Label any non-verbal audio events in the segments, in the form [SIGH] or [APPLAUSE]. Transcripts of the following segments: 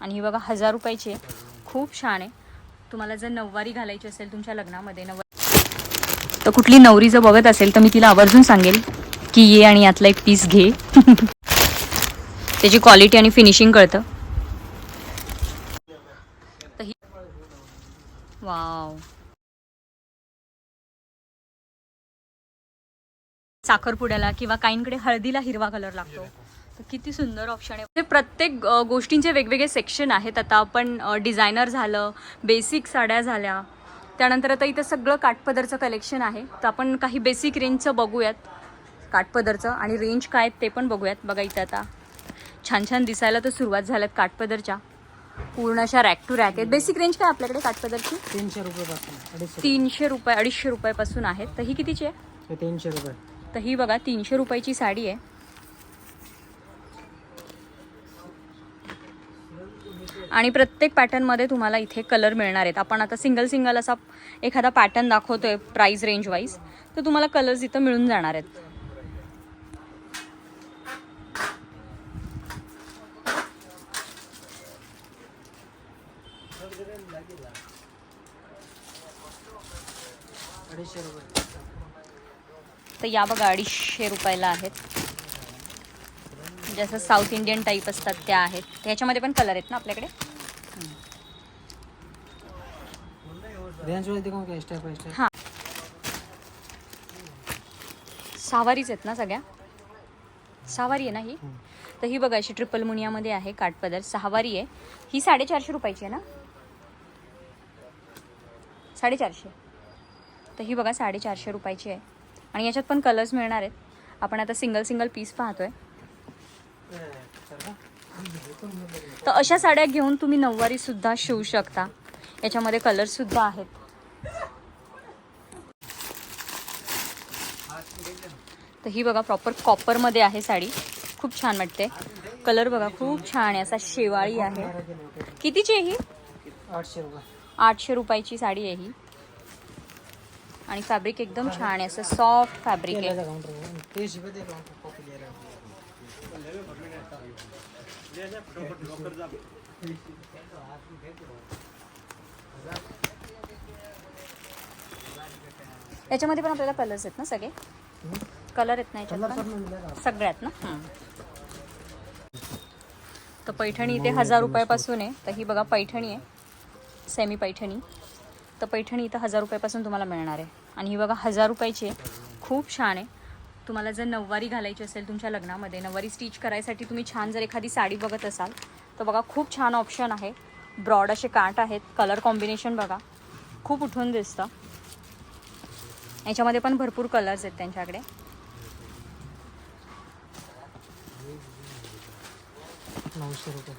आणि ही बघा हजार रुपयाची आहे. खूप छान आहे. तुम्हाला जर नऊवारी घालायची असेल तुमच्या लग्नामध्ये नऊवारी तर कुठली नवरी जर बघत असेल तर मी तिला आवर्जून सांगेल की ये आणि यातला एक पीस घे. [LAUGHS] त्याची क्वालिटी आणि फिनिशिंग कळतं. तर ही वाव साखरपुड्याला किंवा काहींकडे हळदीला हिरवा कलर लागतो. किती सुंदर ऑप्शन आहे. म्हणजे प्रत्येक गोष्टींचे वेगवेगळे सेक्शन आहेत. आता आपण डिझायनर झालं बेसिक साड्या झाल्या. त्यानंतर आता इथं सगळं काठपदरचं कलेक्शन आहे. तर आपण काही बेसिक रेंजचं बघूयात. काठपदरचं आणि रेंज काय आहेत ते पण बघूयात. बघा इथं आता. छान छान दिसायला तर सुरुवात झाल्यात काठपदरच्या. पूर्ण अशा रॅक टू रॅक आहेत. बेसिक रेंज काय आपल्याकडे काठपदरची? तीनशे रुपयेपासून तीनशे रुपये अडीचशे रुपयापासून आहेत. तर ही कितीची आहे? तीनशे रुपये. तर ही बघा तीनशे रुपयाची साडी आहे. आणि प्रत्येक पॅटर्नमध्ये तुम्हाला इथे कलर मिळणार आहेत. आपण आता सिंगल सिंगल असा एखादा पॅटर्न दाखवतोय प्राईज रेंज वाईज तर तुम्हाला कलर्स इथं मिळून जाणार आहेत. तर या बघा अडीचशे रुपयाला आहेत. जसं साऊथ इंडियन टाईप असतात त्या आहेत. ह्याच्यामध्ये पण कलर आहेत ना आपल्याकडे रेंज वरती कोण काय स्टेप बाय स्टेप हां। सहावारीच आहेत ना सगळ्या? सहावारी आहे ना ही? तर ही बघा अशी ट्रिपल मुनियामध्ये आहे काठपदर सहावारी आहे. ही साडेचारशे रुपयाची आहे ना? साडेचारशे. तर ही बघा साडेचारशे रुपयाची आहे. आणि याच्यात पण कलर्स मिळणार आहेत. आपण आता सिंगल सिंगल पीस पाहतोय. तर अशा साड्या घेऊन तुम्ही नऊवारी सुद्धा शिवू शकता. याच्यामध्ये कलर सुद्धा आहेत. तर ही बघा प्रॉपर कॉपरमध्ये आहे साडी. खूप छान वाटते. कलर बघा खूप छान आहे. असा शेवाळी आहे. कितीची आहे ही? आठशे रुपये आठशे रुपयाची साडी आहे ही. आणि फॅब्रिक एकदम छान आहे. असं सॉफ्ट फॅब्रिक आहे. याच्यामध्ये पण आपल्याला कलर्स आहेत ना सगळे? कलर आहेत ना याच्यात कलर पण? सब मिळून सगळ्यात ना? तर पैठणी इथे हजार रुपयापासून आहे. तर ही बघा पैठणी आहे. सेमी पैठणी तर पैठणी इथं हजार रुपयापासून तुम्हाला मिळणार आहे. आणि ही बघा हजार रुपयाची आहे. खूप छान आहे. तुम्हाला जर नऊवारी घालायची असेल तुमच्या लग्नामध्ये नऊवारी स्टिच करायसाठी तुम्ही छान जर एखादी साडी बघत असाल तर बघा खूप छान ऑप्शन आहे. ब्रॉड असे काठ आहेत. कलर कॉम्बिनेशन बघा. खूप उठून दिसतं. याच्यामध्ये पण भरपूर कलर्स आहेत त्यांच्याकडे. नऊशे रुपये.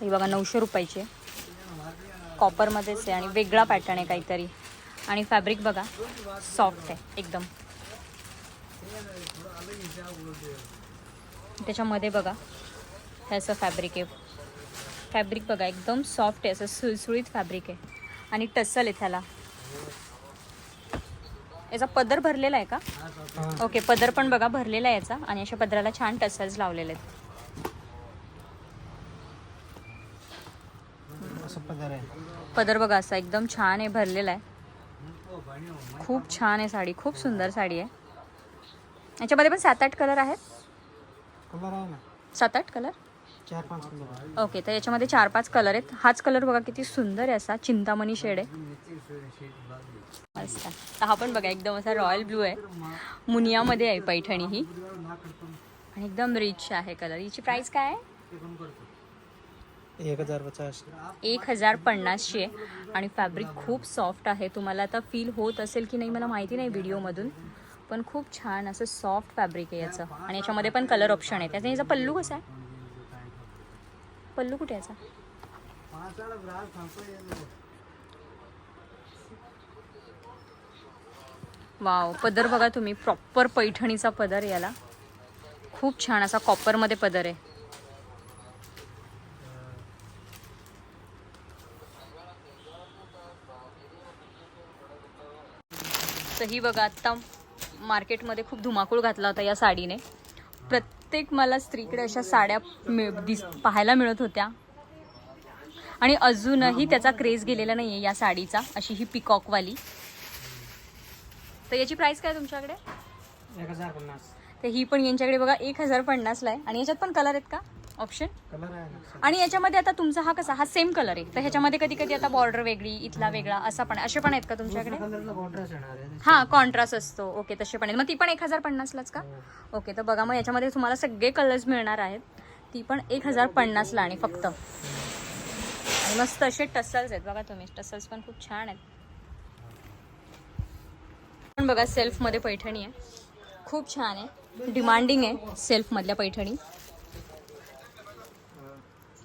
ही बघा नऊशे रुपयाची. कॉपरमध्येच आहे आणि वेगळा पॅटर्न आहे काहीतरी. आणि फॅब्रिक बघा सॉफ्ट आहे एकदम. त्याच्यामध्ये बघा हे असं फॅब्रिक आहे. फॅब्रिक बघा एकदम सॉफ्ट आहे असं सुळसुळीत फॅब्रिक आहे. आणि टसल आहे त्याला. याचा पदर भरलेला आहे का? ओके पदर पण बघा भरलेला आहे याचा. आणि अशा पदराला छान टसल्स लावलेले आहेत असं पदर बघा असा एकदम छान आहे भरलेला आहे. खूप छान आहे साडी खूप सुंदर साडी आहे. याच्यामध्ये पण सात आठ कलर आहेत? सात आठ कलर? ओके तर याच्यामध्ये चार पाच कलर आहेत. हाच कलर बघा किती सुंदर आहे असा चिंतामणी शेड आहे. मस्त. हा पण बघा एकदम असा रॉयल ब्लू आहे. मुनियामध्ये आहे पैठणी ही. आणि एकदम रिच आहे कलर. हिची प्राइस काय आहे? एक हजार पचास एक हजार पन्नासशे. आणि फॅब्रिक खूप सॉफ्ट आहे. तुम्हाला आता फील होत असेल की नाही मला माहिती नाही व्हिडिओमधून पण खूप छान असं सॉफ्ट फॅब्रिक आहे याचं. आणि याच्यामध्ये पण कलर ऑप्शन आहे. त्याचा याचा पल्लू कसा आहे? पल्लू कुठे याचा? वाव पदर बघा तुम्ही. प्रॉपर पैठणीचा पदर याला. खूप छान असा कॉपरमध्ये पदर आहे. तर ही बघा आत्ता मार्केटमध्ये खूप धुमाकूळ घातला होता या साडीने. प्रत्येक मला स्त्रीकडे अशा साड्या मिळ दिस पाहायला मिळत होत्या. आणि अजूनही त्याचा क्रेज गेलेला नाहीये या साडीचा अशी ही पिकॉकवाली. तर याची प्राइस काय तुमच्याकडे? एक हजार पन्नास. तर ही पण यांच्याकडे बघा एक हजार पन्नासला आहे. आणि याच्यात पण कलर आहेत का? ऑप्शन कलर आहे ना. आणि याच्यामध्ये आता तुमचा हा कसा? हा सेम कलर आहे. तर ह्याच्यामध्ये कधी कधी आता बॉर्डर वेगळी इथला वेगळा असा पण. असे पण आहेत का तुमच्याकडे? कलरला कॉन्ट्रास्ट येणार आहे. हा कॉन्ट्रास्ट असतो. ओके तसे पण आहेत. मग ती पण एक हजार पन्नासलाच का? ओके तर बघा मग याच्यामध्ये तुम्हाला सगळे कलर्स मिळणार आहेत. ती पण एक हजार पन्नासला आणि फक्त. आणि मस्त असे टसल्स आहेत. बघा तुम्ही टसल्स पण खूप छान आहेत. पण बघा सेल्फमध्ये पैठणी आहे. खूप छान आहे. डिमांडिंग आहे सेल्फमधल्या पैठणी.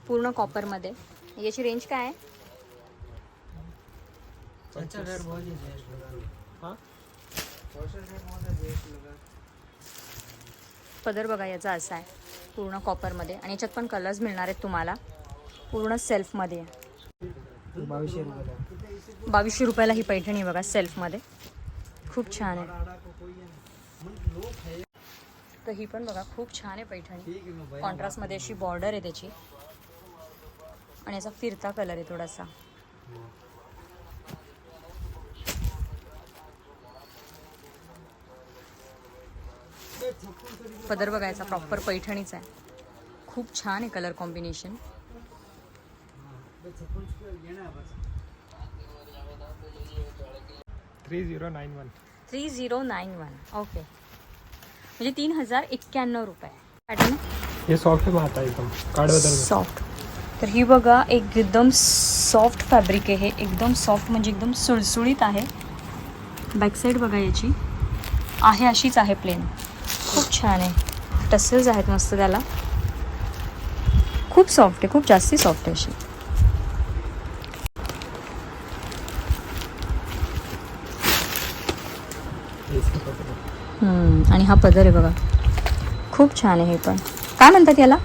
पूर्ण कॉपरमध्ये. याची रेंज काय आहे? पदर बघा याचा असा आहे. पूर्ण कॉपरमध्ये. आणि याच्यात पण कलर्स मिळणार आहेत तुम्हाला. पूर्ण सेल्फमध्ये आहे. बावीसशे बावीसशे रुपयाला ही पैठणी बघा सेल्फमध्ये खूप छान आहे. तर ही पण बघा खूप छान आहे पैठणी. कॉन्ट्रास्टमध्ये अशी बॉर्डर आहे त्याची. आणि याचा फिरता कलर आहे थोडासा. पदर बघायचा प्रॉपर पैठणीचा आहे. खूप छान आहे colour combination three zero nine one. Three zero nine one. Okay म्हणजे तीन हजार एक्क्याण्णव रुपये. पॅटर्न हे सॉफ्ट में आता है एकदम सॉफ्ट तर ही बघा एकदम सॉफ्ट फॅब्रिक आहे. हे एकदम सॉफ्ट म्हणजे एकदम सुळसुळीत आहे. बॅकसाईड बघा याची. आहे अशीच आहे प्लेन खूप छान आहे. टसेल्स आहेत मस्त त्याला. खूप सॉफ्ट आहे खूप जास्ती सॉफ्ट आहे अशी. आणि हा पदर आहे बघा. खूप छान आहे हे पण. काय म्हणतात याला?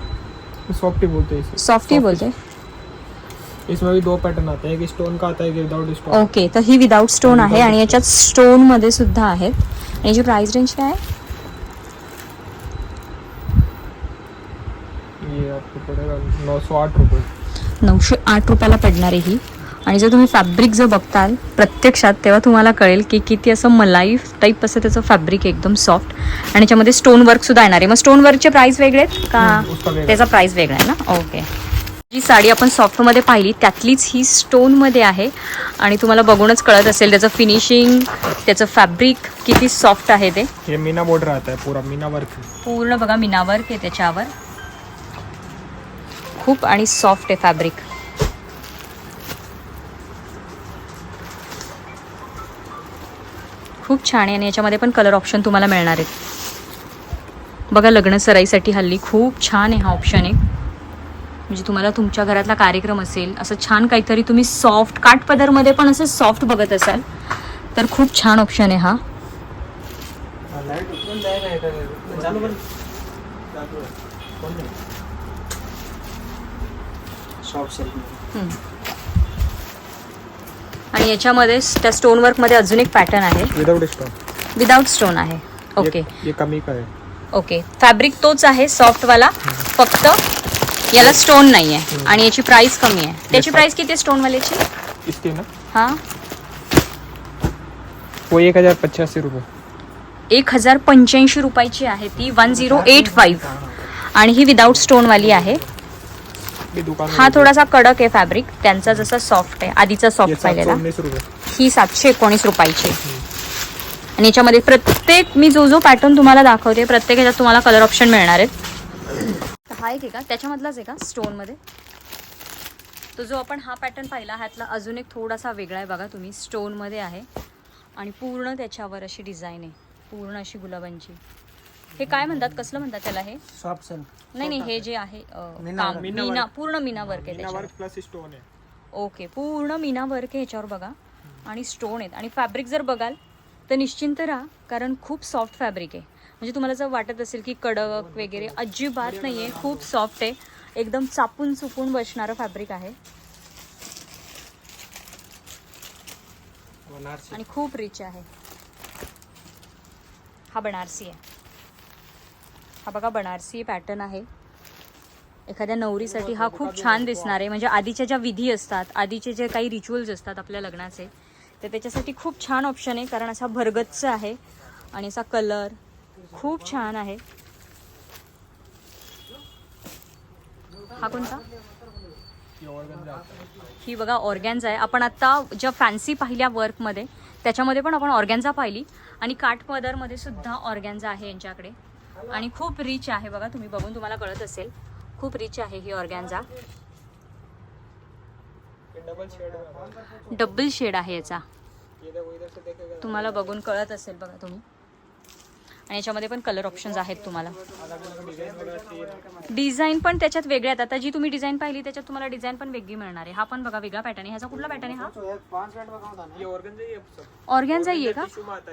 सॉफ्ट ही बोलते हैं सॉफ्टी बोलते? इसमें भी दो पैटर्न आते हैं एक स्टोन का आता है एक विदाउट स्टोन ओके तर ही विदाऊट स्टोन आहे आणि याच्यात स्टोनमध्ये सुद्धा आहेत. आणि याची प्राइस रेंज काय आहे? ये आपको पड़ेगा नौ सौ आठ रुपये. नऊशे आठ रुपयाला पडणार आहे ही. आणि जर तुम्ही फॅब्रिक जर बघताल प्रत्यक्षात तेव्हा तुम्हाला कळेल की किती असं मलाई टाईप असं त्याचं फॅब्रिक एकदम सॉफ्ट आणि याच्यामध्ये स्टोन वर्क सुद्धा येणार आहे. मग स्टोन वर्कचे प्राइस वेगळे आहेत का. त्याचा प्राइस वेगळा आहे ना? ओके जी साडी आपण सॉफ्टमध्ये पाहिली त्यातलीच ही स्टोनमध्ये आहे. आणि तुम्हाला बघूनच कळत असेल त्याचं फिनिशिंग त्याचं फॅब्रिक किती सॉफ्ट आहे ते. मीना बॉर्डर आता है पूरा मीना वर्क पूर्ण बघा मीना वर्क आहे त्याच्यावर. खूप आणि सॉफ्ट आहे फॅब्रिक खूप छान आहे आणि याच्यामध्ये पण कलर ऑप्शन तुम्हाला मिळणार आहेत. बघा लग्न सराईसाठी हल्ली खूप छान आहे हा ऑप्शन आहे म्हणजे तुम्हाला तुमच्या घरातला कार्यक्रम असेल असं छान काहीतरी तुम्ही सॉफ्ट काठपदरमध्ये पण असं सॉफ्ट बघत असाल तर खूप छान ऑप्शन आहे हा. शॉप. आणि याच्यामध्ये त्या स्टोन वर्कमध्ये अजून एक पॅटर्न आहे विदाउट स्टोन विदाउट स्टोन आहे ओके कमी का है ओके फॅब्रिक तोच आहे सॉफ्ट वाला फक्त याला स्टोन नाही आहे आणि याची प्राइस कमी आहे त्याची प्राइस किती आहे स्टोन वाल्याची इसके ना हा वो एक हजार पचासी रुपये एक हजार पंच्याऐंशी रुपयाची आहे ती वन झिरो एट फाईव्ह आणि ही विदाऊट स्टोन वाली आहे हा थोडासा कडक आहे फॅब्रिक. त्यांचा जसा सॉफ्ट आहे. आधीचा सॉफ्ट पाहिलेला. ही सातशे एकोणीस रुपयाची. आणि याच्यामध्ये प्रत्येक मी जो जो पॅटर्न तुम्हाला दाखवते प्रत्येक ह्याच्यात तुम्हाला कलर ऑप्शन मिळणार आहेत. हा एक आहे का? त्याच्यामधलाच आहे का? स्टोनमध्ये तो जो आपण हा पॅटर्न पाहिला ह्यातला अजून एक थोडासा वेगळा आहे बघा तुम्ही. स्टोनमध्ये आहे. आणि पूर्ण त्याच्यावर अशी डिझाईन आहे. पूर्ण अशी गुलाबांची. हे काय म्हणतात? कसलं म्हणतात त्याला हे? नाही नाही हे जे आहे अं, मीना काम. वर्क. मीना. पूर्ण मीना वर्क आहे मीना त्याच्यावर. वर्क प्लस स्टोन है ओके पूर्ण मीना वर्क आहे ह्याच्यावर बघा. आणि स्टोन आहेत. आणि फॅब्रिक जर बघाल तर निश्चिंत राहा कारण खूप सॉफ्ट फॅब्रिक आहे. म्हणजे तुम्हाला जर वाटत असेल की कडक वगैरे अजिबात नाही आहे खूप सॉफ्ट आहे. एकदम चापून चुपून बसणारं फॅब्रिक आहे. बनारसी. आणि खूप रिच आहे. हा बनारसी आहे. हा बघा बनारसी पॅटर्न आहे. एखाद्या नवरीसाठी हा खूप छान दिसणार आहे. म्हणजे आधीच्या ज्या विधी असतात आधीचे जे काही रिच्युअल्स असतात आपल्या लग्नाचे तर त्याच्यासाठी खूप छान ऑप्शन आहे कारण असा भरगच्च आहे आणि असा कलर खूप छान आहे. हा कोणता? ही बघा ऑर्गॅन्झा आहे. आपण आता ज्या फॅन्सी पाहिल्या वर्कमध्ये त्याच्यामध्ये पण आपण ऑर्गॅन्झा पाहिली. आणि काठपदरमध्ये सुद्धा ऑर्गॅन्झा आहे यांच्याकडे. आणि खूप रिच आहे बघा तुम्ही बघून तुम्हाला कळत असेल. खूप रिच आहे ही ऑर्गॅन्झा डबल शेड आहे याचा. तुम्हाला बघून कळत असेल बघा तुम्ही. आणि याच्यामध्ये पण कलर ऑप्शन्स आहेत तुम्हाला. डिझाईन पण त्याच्यात वेगळ्या आहेत. आता जी तुम्ही डिझाईन पाहिली त्याच्यात तुम्हाला डिझाईन पण वेगळी मिळणार आहे. हा पण बघा वेगळा पॅटर्न आहे. ह्याचा कुठला पॅटर्न आहे हा? ऑर्गॅन्झा आहे का?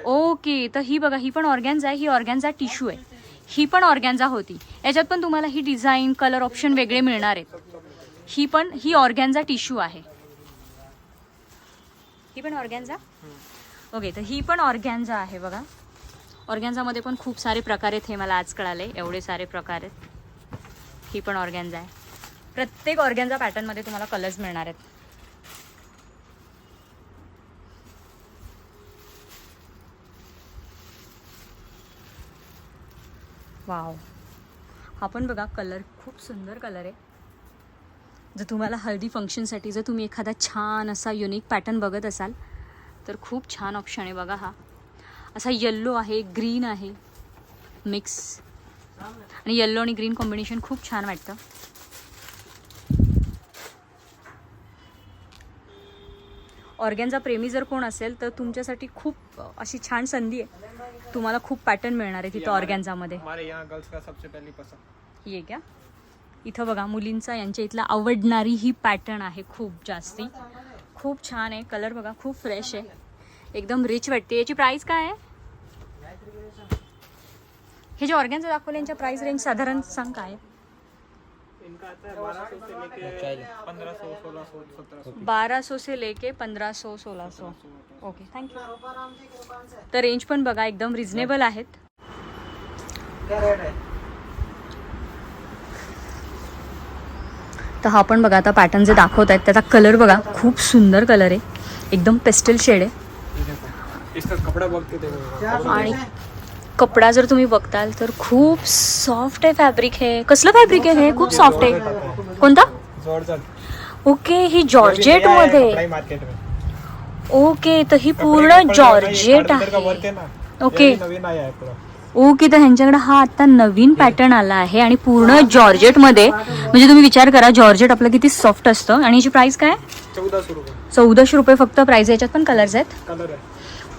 ओके तर ही बघा ही पण ऑर्गॅन्झा आहे. ही ऑर्गॅन्झा टिश्यू आहे. ही पण ऑर्गॅन्झा होती. याच्यात पण तुम्हाला ही डिझाईन कलर ऑप्शन वेगळे मिळणार आहेत. ही पण ही ऑर्गॅन्झा टिश्यू आहे. ही पण ऑर्गॅन्झा? ओके तर ही पण ऑर्गॅन्झा आहे बघा. ऑर्गॅन्झामध्ये पण खूप सारे प्रकार आहेत हे मला आज कळाले. एवढे सारे प्रकार आहेत. ही पण ऑर्गॅन्झा आहे. प्रत्येक ऑर्गॅन्झा पॅटर्नमध्ये तुम्हाला कलर्स मिळणार आहेत. वाव. हा पण बघा कलर खूप सुंदर कलर आहे. जर तुम्हाला हळदी फंक्शनसाठी जर तुम्ही एखादा छान असा युनिक पॅटर्न बघत असाल तर खूप छान ऑप्शन आहे बघा हा. असा येल्लो आहे ग्रीन आहे मिक्स आणि येल्लो आणि ग्रीन कॉम्बिनेशन खूप छान वाटतं. ऑर्गॅनचा प्रेमी जर कोण असेल तर तुमच्यासाठी खूप अशी छान संधी आहे. तुम्हाला खूप पॅटर्न मिळणार आहे तिथं ऑर्गॅन्झामध्ये हमारे यहाँ गर्ल्स का सबसे पहली पसंद? आहे क्या? इथं बघा मुलींचा यांच्या इथला आवडणारी ही पॅटर्न आहे खूप जास्ती. खूप छान आहे कलर बघा खूप फ्रेश आहे. एकदम रिच वाटते. याची प्राइस काय आहे? हे जे ऑर्गॅन्झ दाखवले यांच्या प्राइस रेंज साधारण सांग काय आहे? इनका आता है बारह सौ से लेके पंद्रह सौ सोलह सौ सत्रह सौ बारा सौ से लेके पंधरा सौ सोळा सौ ओके थँक्यू तर रेंज पण बघा एकदम रिझनेबल आहेत. है तर हा पण बघा आता पॅटर्न जे दाखवत आहेत त्याचा कलर बघा खूप सुंदर कलर आहे. एकदम पेस्टल शेड आहे. ये देखो इसका कपड़ा बग के देखो आणि कपडा जर तुम्ही बघताल तर खूप सॉफ्ट आहे फॅब्रिक हे. कसलं फॅब्रिक आहे हे? खूप सॉफ्ट आहे. कोणता? जॉर्जट ओके ही जॉर्जेटमध्ये. ओके तर ही पूर्ण जॉर्जेट आहे. ओके. ओके तर ह्यांच्याकडे हा आता नवीन पॅटर्न आला आहे आणि पूर्ण जॉर्जेटमध्ये म्हणजे तुम्ही विचार करा जॉर्जेट आपलं किती सॉफ्ट असतं आणि याची प्राइस काय? चौदाशे रुपये. फक्त प्राइस याच्यात पण कलर्स आहेत?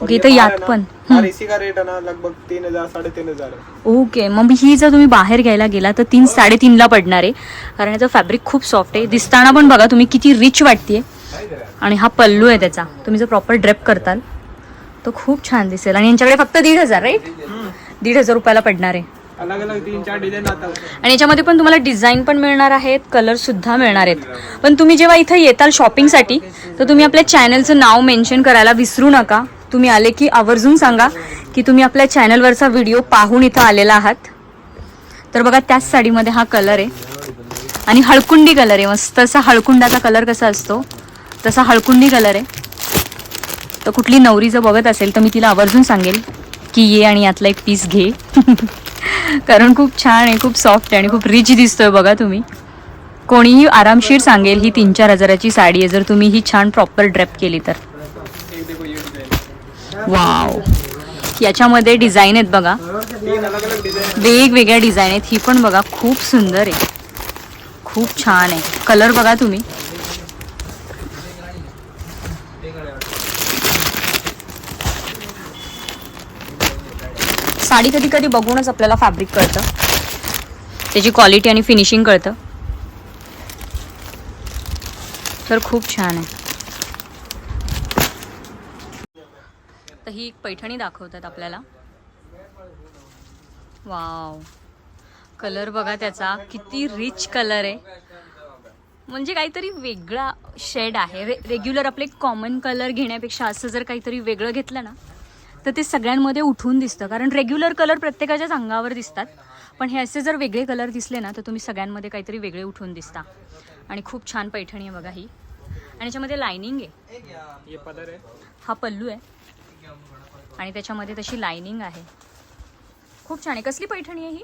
ओके तर यात पण. और इसी का रेट है ना लगभग तीन हजार साढ़े तीन हजार. है ओके मग ही जर तुम्ही बाहेर घ्यायला गेला तर तीन साडेतीनला पडणार आहे. कारण याचं फॅब्रिक खूप सॉफ्ट आहे. दिसताना पण बघा तुम्ही किती रिच वाटते आणि हा पल्लू आहे त्याचा. तुम्ही जर प्रॉपर ड्रेप करताल तो खूप छान दिसेल. आणि यांच्याकडे फक्त दीड हजार राईट दीड हजार रुपयाला पडणार आहे. अलग अलग तीन चार डिजाइन आता है आणि याच्यामध्ये पण तुम्हाला डिझाईन पण मिळणार आहेत कलर सुद्धा मिळणार आहेत. पण तुम्ही जेव्हा इथं येताल शॉपिंगसाठी तर तुम्ही आपल्या चॅनलचं नाव मेन्शन करायला विसरू नका. तुम्ही आले की आवर्जून सांगा की तुम्ही आपल्या चॅनलवरचा व्हिडिओ पाहून इथं आलेला आहात. तर बघा त्याच साडीमध्ये हा कलर आहे. आणि हळकुंडी कलर आहे. मस्त असा हळकुंडाचा कलर कसा असतो तसा हळकुंडी कलर आहे. तर कुठली नवरी जर बघत असेल तर मी तिला आवर्जून सांगेल की ये आणि यातला एक पीस घे. [LAUGHS] कारण खूप छान आहे खूप सॉफ्ट आहे आणि खूप रिच दिसतोय बघा तुम्ही. कोणीही आरामशीर सांगेल ही तीन चार हजाराची साडी आहे. जर तुम्ही ही छान प्रॉपर ड्रेप केली तर एक देखो ये डिजाइन वाव याच्यामध्ये डिझाईन आहेत बघा. वेगवेगळ्या डिझाईन आहेत. ही पण बघा खूप सुंदर आहे. खूप छान आहे. कलर बघा तुम्ही. साडी कधी कधी बघूनच आपल्याला फॅब्रिक कळतं. त्याची क्वालिटी आणि फिनिशिंग कळतं. तर खूप छान आहे. ही एक पैठणी दाखवतात आपल्याला. वाव. कलर बघा त्याचा. किती रिच कलर आहे. म्हणजे काहीतरी वेगळा शेड आहे. रे रेग्युलर आपले कॉमन कलर घेण्यापेक्षा असं जर काहीतरी वेगळं घेतलं ना तर ते सगळ्यांमध्ये उठून दिसतं. कारण रेग्युलर कलर प्रत्येकाच्याच अंगावर दिसतात. पण हे असे जर वेगळे कलर दिसले ना तर तुम्ही सगळ्यांमध्ये काहीतरी वेगळे उठून दिसता. आणि खूप छान पैठणी आहे बघा ही. आणि याच्यामध्ये लायनिंग आहे. हा पल्लू आहे. आणि त्याच्यामध्ये तशी लायनिंग आहे खूप छान आहे कसली पैठणी आहे ही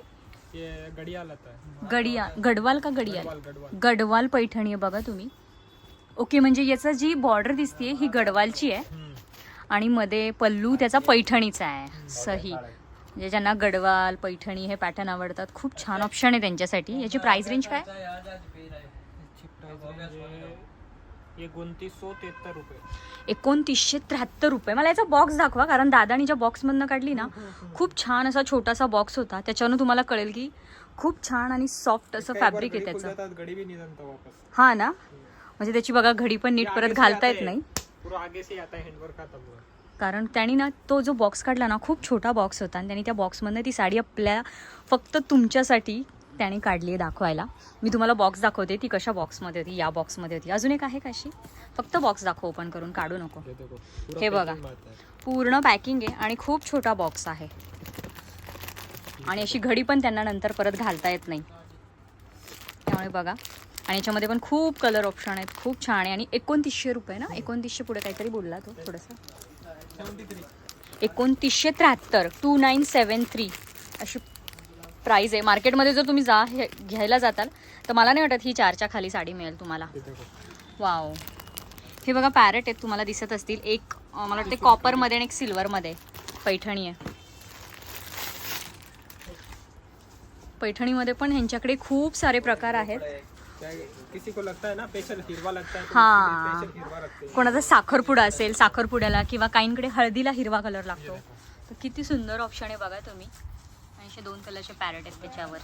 ये गड़ियाल आता है गडिया गडवाल का गडियाल गडवाल पैठणी आहे बघा तुम्ही ओके म्हणजे याचं जी बॉर्डर दिसते ही गडवालची आहे. आणि मध्ये पल्लू त्याचा पैठणीचा आहे सही म्हणजे ज्यांना गडवाल पैठणी हे पॅटर्न आवडतात खूप छान ऑप्शन आहे त्यांच्यासाठी याची प्राइस रेंज काय है रुपये. एकोणतीसशे त्र्याहत्तर रुपये. मला याचा बॉक्स दाखवा कारण दादानी ज्या बॉक्समधनं काढली ना खूप छान असा छोटासा बॉक्स होता. त्याच्यावरून तुम्हाला कळेल की खूप छान आणि सॉफ्ट असं फॅब्रिक आहे त्याचं. है, घड़ी भी नहीं जमता वापस. हा ना? म्हणजे त्याची बघा घडी पण नीट परत घालता येत है, नाही. है कारण त्यांनी ना तो जो बॉक्स काढला ना खूप छोटा बॉक्स होता. आणि त्यांनी त्या बॉक्समधनं ती साडी आपल्या फक्त तुमच्यासाठी त्याने काढली आहे दाखवायला. मी तुम्हाला बॉक्स दाखवते ती कशा बॉक्समध्ये होती या बॉक्समध्ये होती. अजून एक आहे का अशी? फक्त बॉक्स दाखव ओपन करून काढू नको. हे बघा. पूर्ण पॅकिंग आहे. आणि खूप छोटा बॉक्स आहे. आणि अशी घडी पण त्यांना नंतर परत घालता येत नाही. त्यामुळे बघा. आणि याच्यामध्ये पण खूप कलर ऑप्शन आहेत खूप छान आहे. आणि एकोणतीसशे रुपये ना? एकोणतीसशे पुढे काहीतरी बोलला तो थोडंसं. 73 एकोणतीसशे त्र्याहत्तर टू नाईन सेवन थ्री अशी प्राईज आहे. मार्केटमध्ये जर तुम्ही जा हे घ्यायला जाताल तर मला नाही वाटत ही चारच्या खाली साडी मिळेल तुम्हाला. वाव. हे बघा पॅरेट आहेत तुम्हाला दिसत असतील. एक मला वाटते कॉपरमध्ये आणि एक सिल्वरमध्ये पैठणी आहे. पैठणीमध्ये पण ह्यांच्याकडे खूप सारे प्रकार आहेत. क्या किसी को लगता है ना? स्पेशल हिरवा लगता है हाँ। हैं. कोणाचा साखरपुडा असेल साखरपुड्याला किंवा काहींकडे हळदीला हिरवा कलर लागतो. तर किती सुंदर ऑप्शन आहे बघा तुम्ही. असे दोन कलरचे पॅरेट आहेत त्याच्यावर.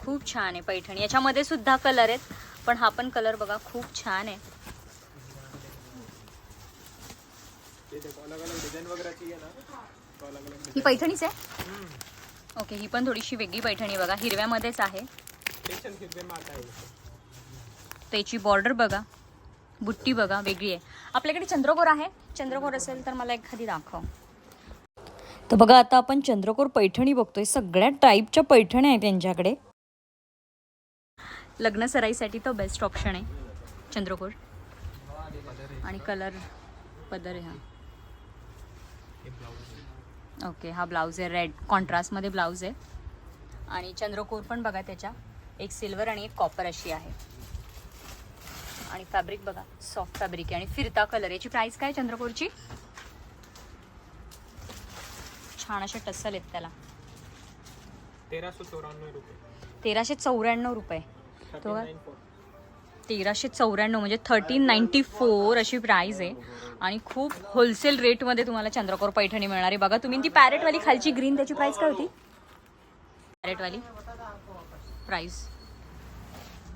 खूप छान आहे पैठणी. याच्यामध्ये सुद्धा कलर आहेत पण हा पण कलर बघा खूप छान आहे. ही पैठणीच आहे? ओके ही पण थोडीशी वेगळी पैठणी आहे बघा. हिरव्यामध्येच आहे. त्याची बॉर्डर बघा. बुट्टी बघा वेगळी आहे. आपल्याकडे चंद्रकोर आहे. चंद्रकोर असेल तर मला एखादी दाखव. तर बघा आता आपण चंद्रकोर पैठणी बघतोय. सगळ्या टाईपच्या पैठण्या आहेत त्यांच्याकडे लग्न सराईसाठी तो बेस्ट ऑप्शन आहे. चंद्रकोर. आणि कलर पदर आहे हा. ओके हा ब्लाऊज आहे रेड कॉन्ट्रास्टमध्ये ब्लाऊज आहे. आणि चंद्रकोर पण बघा त्याच्या. एक सिल्वर आणि एक कॉपर अशी आहे. आणि फॅब्रिक बघा सॉफ्ट फॅब्रिक आहे. आणि फिरता कलर याची प्राईस काय चंद्रकोरची? छान असे टसल आहेत त्याला. सौ चौरानवे रुपये. तेराशे चौऱ्याण्णव रुपये. फोर. तेराशे चौऱ्याण्णव म्हणजे थर्टीन नाईन्टी फोर अशी प्राईज आहे. आणि खूप होलसेल रेटमध्ये तुम्हाला चंद्रकोर पैठणी मिळणार आहे. बघा तुम्ही ती पॅरेटवाली खालची ग्रीन त्याची प्राईस काय होती? पॅरेटवाली प्राईस ये तेईस सौ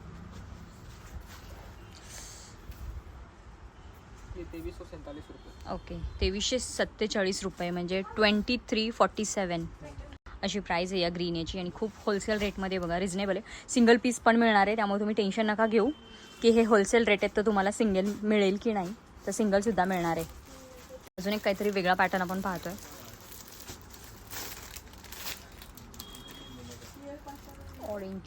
सैंतालीस रुपये ओके. तेवीसशे सत्तेचाळीस रुपये म्हणजे ट्वेंटी थ्री फॉर्टी सेवन अशी प्राईज आहे या ग्रीन याची आणि खूप होलसेल रेटमध्ये बघा रिजनेबल आहे. सिंगल पीस पण मिळणार आहे त्यामुळे तुम्ही टेन्शन नका घेऊ. की हे होलसेल रेट आहेत तर तुम्हाला सिंगल मिळेल की नाही तर सिंगलसुद्धा मिळणार आहे. अजून एक काहीतरी वेगळा पॅटर्न आपण पाहतोय. ऑरेंज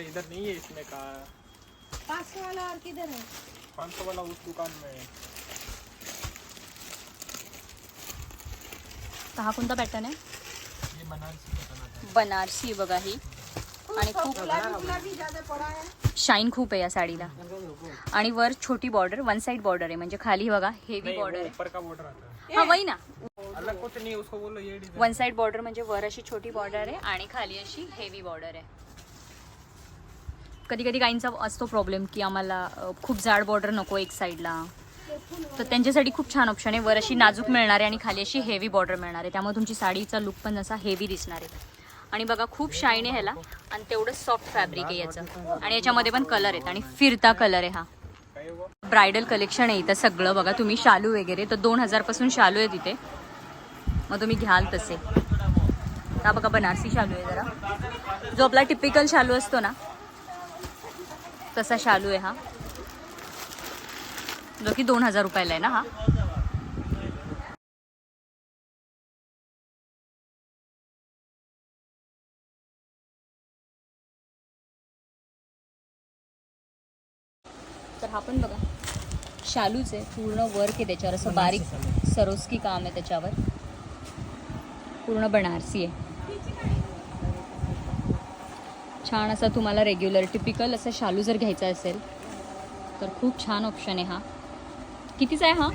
अरे इधर नहीं है इसमें का। पाँच सौ वाला और किधर है? पाँच सौ वाला उस दुकान में है। तर हा कोणता पॅटर्न आहे ये बनारसी है। बनारसी बघा ही. आणि खूप गुलाबी ज्यादा पड़ा है। शाईन खूप आहे या साडीला. आणि वर छोटी बॉर्डर वन साइड बॉर्डर आहे. म्हणजे खाली बघा हेवी नहीं वो बॉर्डर आहे. ऊपर का बॉर्डर आता है? हा वही ना. अलग कुछ नहीं उसको बोलो ये डिजाइन वन साइड बॉर्डर म्हणजे वर अशी छोटी बॉर्डर आहे आणि खाली अशी हेवी बॉर्डर आहे. कधी कधी काहींचा असतो प्रॉब्लेम की आम्हाला खूप जाड बॉर्डर नको एक साईडला तर त्यांच्यासाठी खूप छान ऑप्शन आहे. वर अशी नाजूक मिळणार आहे आणि खाली अशी हेवी बॉर्डर मिळणार. आहे त्यामुळे तुमची साडीचा लुक पण असा हेवी दिसणार आहे. आणि बघा खूप शाईन आहे ह्याला. आणि तेवढं सॉफ्ट फॅब्रिक आहे याचं. आणि याच्यामध्ये पण कलर आहेत. आणि फिरता कलर आहे हा. ब्रायडल कलेक्शन आहे इथं सगळं. बघा तुम्ही शालू वगैरे तर दोन हजारपासून शालू आहे तिथे मग तुम्ही घ्याल तसे. हा बघा बनारसी शालू आहे जरा. जो आपला टिपिकल शालू असतो ना तसा शालू आहे हा. जो की दोन हजार रुपयाला आहे ना हा. तर हा पण बघा शालूच आहे. पूर्ण वर्क आहे त्याच्यावर. असं बारीक सरोस्की काम आहे त्याच्यावर. पूर्ण बनारसी आहे. छान असा तुम्हाला रेग्युलर टिपिकल असं शालू जर घ्यायचा असेल तर खूप छान ऑप्शन आहे हा. कितीचा आहे हा?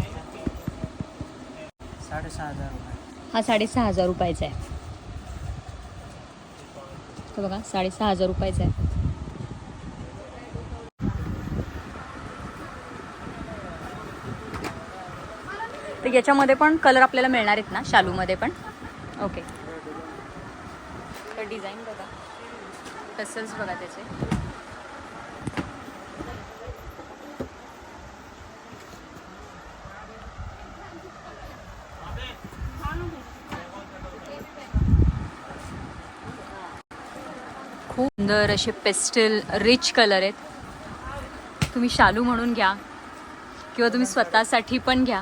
साडेसहा हजार हा साडेसहा हजार रुपयाचा आहे. तो बघा साडेसहा हजार रुपयाचा आहे. तर याच्यामध्ये पण कलर आपल्याला मिळणार आहेत ना शालूमध्ये पण? ओके तर डिझाईन बघा. तसंच बघा त्याचे. खूप सुंदर असे पेस्टल रिच कलर आहेत. तुम्ही शालू म्हणून घ्या किंवा तुम्ही स्वतःसाठी पण घ्या.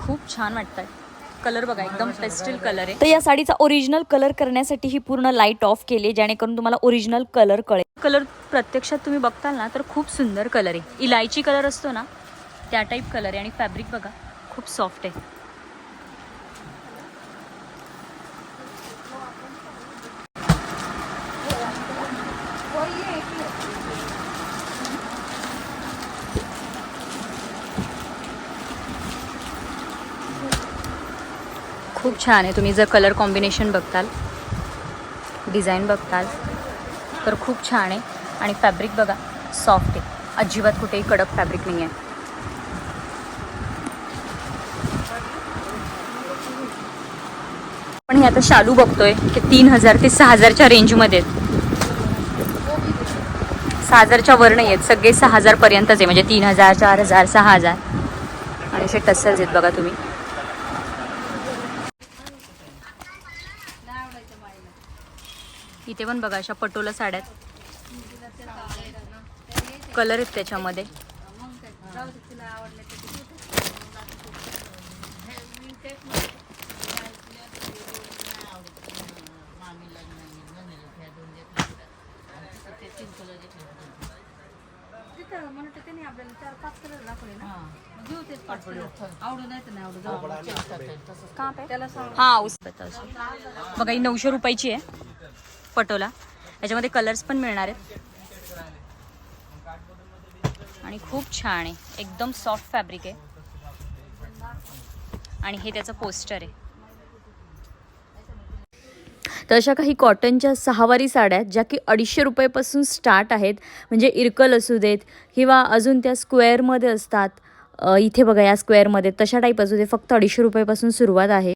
खूप छान वाटतात कलर बघा एकदम पेस्टल कलर आहे. तर या साडीचा ओरिजिनल कलर करण्यासाठी ही पूर्ण लाइट ऑफ केली जेणेकरून तुम्हाला ओरिजिनल कलर कळेल. कलर प्रत्यक्षात तुम्ही बघताल ना तर खूप सुंदर कलर आहे. इलायची कलर असतो ना त्या टाईप कलर आहे. आणि फॅब्रिक बघा खूप सॉफ्ट आहे. खूप छान आहे. तुम्ही जर कलर कॉम्बिनेशन बघताल डिझाईन बघताल तर खूप छान आहे. आणि फॅब्रिक बघा सॉफ्ट आहे. अजिबात कुठेही कडक फॅब्रिक नाही आहे पण हे आता शालू बघतोय की तीन हजार ते सहा हजारच्या रेंजमध्ये आहेत. सहा हजारच्या वर नाही आहेत सगळे सहा हजार पर्यंतच आहे. म्हणजे तीन हजार चार हजार सहा हजार. आणि असे टसल्स आहेत बघा तुम्ही. इथे पण बघा अशा पटोला साड्यात कलर आहेत त्याच्यामध्ये. हा. बघा ही नऊशे रुपयाची आहे. पटोला याच्यामध्ये कलर्स पण मिळणार आहेत. आणि खूप छान आहे. एकदम सॉफ्ट फॅब्रिक आहे. आणि हे त्याचं पोस्टर आहे. तर अशा काही कॉटनच्या सहावारी साड्या आहेत ज्या की अडीचशे रुपयापासून स्टार्ट आहेत. म्हणजे इरकल असू देत किंवा अजून त्या स्क्वेअरमध्ये असतात. इथे बघा या स्क्वेअरमध्ये तशा टाईप असू दे फक्त अडीचशे रुपयापासून सुरुवात आहे.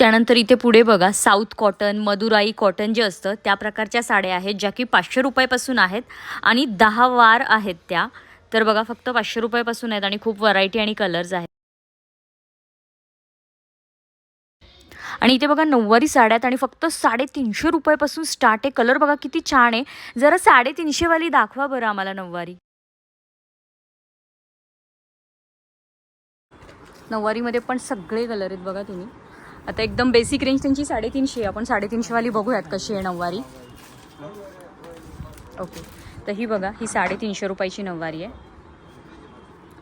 त्यानंतर इथे पुढे बघा साऊथ कॉटन मदुराई कॉटन जे असतं त्या प्रकारच्या साड्या आहेत ज्या की पाचशे रुपयापासून आहेत आणि दहा वार आहेत त्या. तर बघा फक्त पाचशे रुपयापासून आहेत आणि खूप व्हरायटी आणि कलर्स आहेत. आणि इथे बघा नऊवारी साड्या आहेत आणि फक्त साडेतीनशे रुपयापासून स्टार्ट आहे. कलर बघा किती छान आहे. जरा साडेतीनशेवाली दाखवा बरं आम्हाला नऊवारी. नऊवारीमध्ये पण सगळे कलर आहेत बघा तुम्ही. आता एकदम बेसिक रेंज त्यांची साडेतीनशे आहे. आपण साडेतीनशेवाली बघूयात कशी आहे नऊवारी. ओके तर ही बघा ही साडेतीनशे रुपयाची नऊवारी आहे.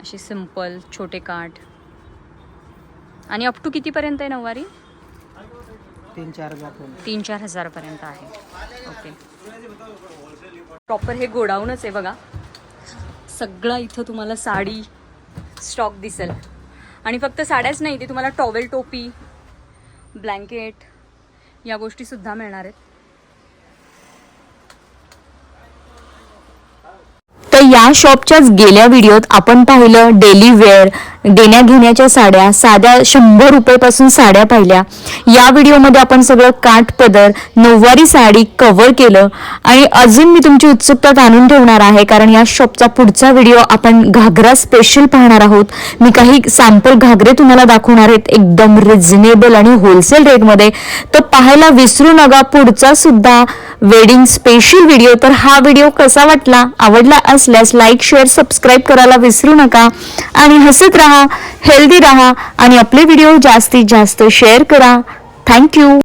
अशी सिंपल छोटे काठ. आणि अप टू कितीपर्यंत आहे नऊवारी? तीन चार. तीन चार हजारपर्यंत आहे. ओके प्रॉपर हे गोडाऊनच आहे बघा. सगळं इथं तुम्हाला साडी स्टॉक दिसेल. आणि फक्त साड्याच नाही ते तुम्हाला टॉवेल टोपी ब्लँकेट या गोष्टीसुद्धा मिळणार आहेत. तर या शॉपच्याच गेल्या व्हिडिओत आपण पाहिलं डेली वेअर देण्या घेण्याच्या साड्या साध्या शंभर रुपयेपासून साड्या पाहिल्या. या व्हिडिओमध्ये आपण सगळं काठ पदर नऊवारी साडी कव्हर केलं. आणि अजून मी तुमची उत्सुकता ताणून ठेवणार आहे कारण या शॉपचा पुढचा व्हिडिओ आपण घागरा स्पेशल पाहणार आहोत. मी काही सॅम्पल घागरे तुम्हाला दाखवणार आहेत एकदम रिझनेबल आणि होलसेल रेटमध्ये तर पाहायला विसरू नका पुढचा सुद्धा वेडिंग स्पेशल व्हिडिओ तर हा व्हिडिओ कसा वाटला? आवडला असल्यास लाईक शेअर सबस्क्राईब करायला विसरू नका. आणि हसत राहा हेल्दी राहा आणि आपले व्हिडिओ जास्तीत जास्त शेअर करा. थँक्यू